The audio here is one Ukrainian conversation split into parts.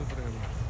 Supremo.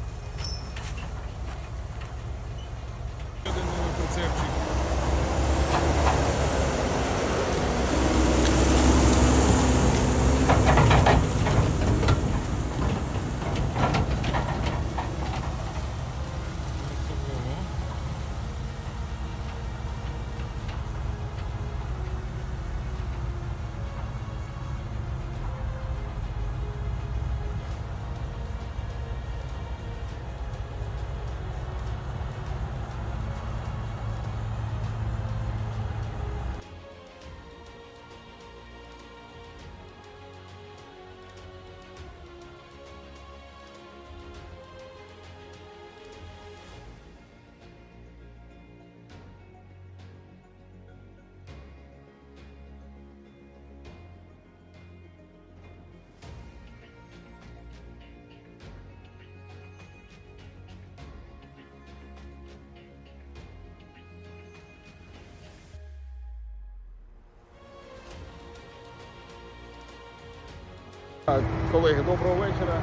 Так, Колеги, доброго вечора.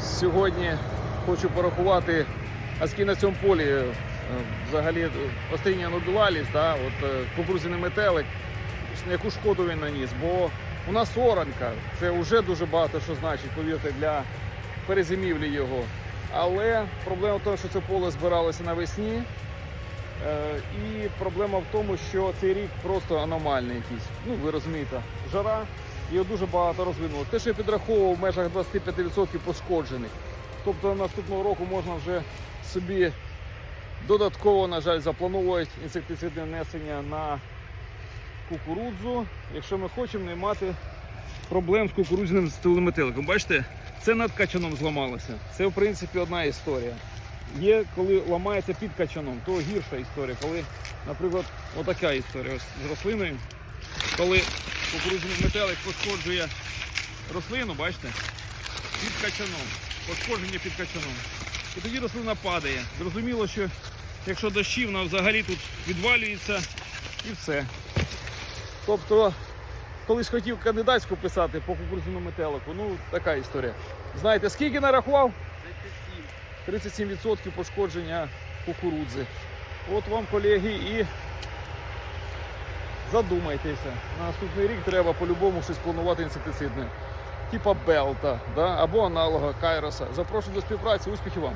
Сьогодні хочу порахувати, а скільки на цьому полі е, взагалі остання нодулалість, да, от е, метелик, яку шкоду він наніс. Бо у нас оранка, це вже дуже багато що значить, повірте, для перезимівлі його. Але проблема в тому, що це поле збиралося навесні. Е, І проблема в тому, що цей рік просто аномальний якийсь. Ну, ви розумієте, жара, його дуже багато розвинуло. Те, що я підраховував в межах 25% пошкоджених. Тобто наступного року можна вже собі додатково, на жаль, заплановувати інсектицидне внесення на кукурудзу, якщо ми хочемо не мати проблем з кукурудзяним стилометеликом. Бачите, це над качаном зламалося. Це, в принципі, одна історія. Є, коли ламається під качаном, то гірша історія. Коли, наприклад, отака історія з рослиною, коли кукурудзяний метелик пошкоджує рослину, бачите, під качаном, пошкодження під качаном. І тоді рослина падає. Зрозуміло, що якщо дощі, вона взагалі тут відвалюється і все. Тобто, колись хотів кандидатську писати по кукурудзяному метелику, ну така історія. Знаєте, скільки нарахував? 37% пошкодження кукурудзи. От вам, колеги, і задумайтеся. На наступний рік треба по-любому щось планувати інсектицидне. Типа Белта да? або аналога Кайроса. Запрошую до співпраці, успіхів вам!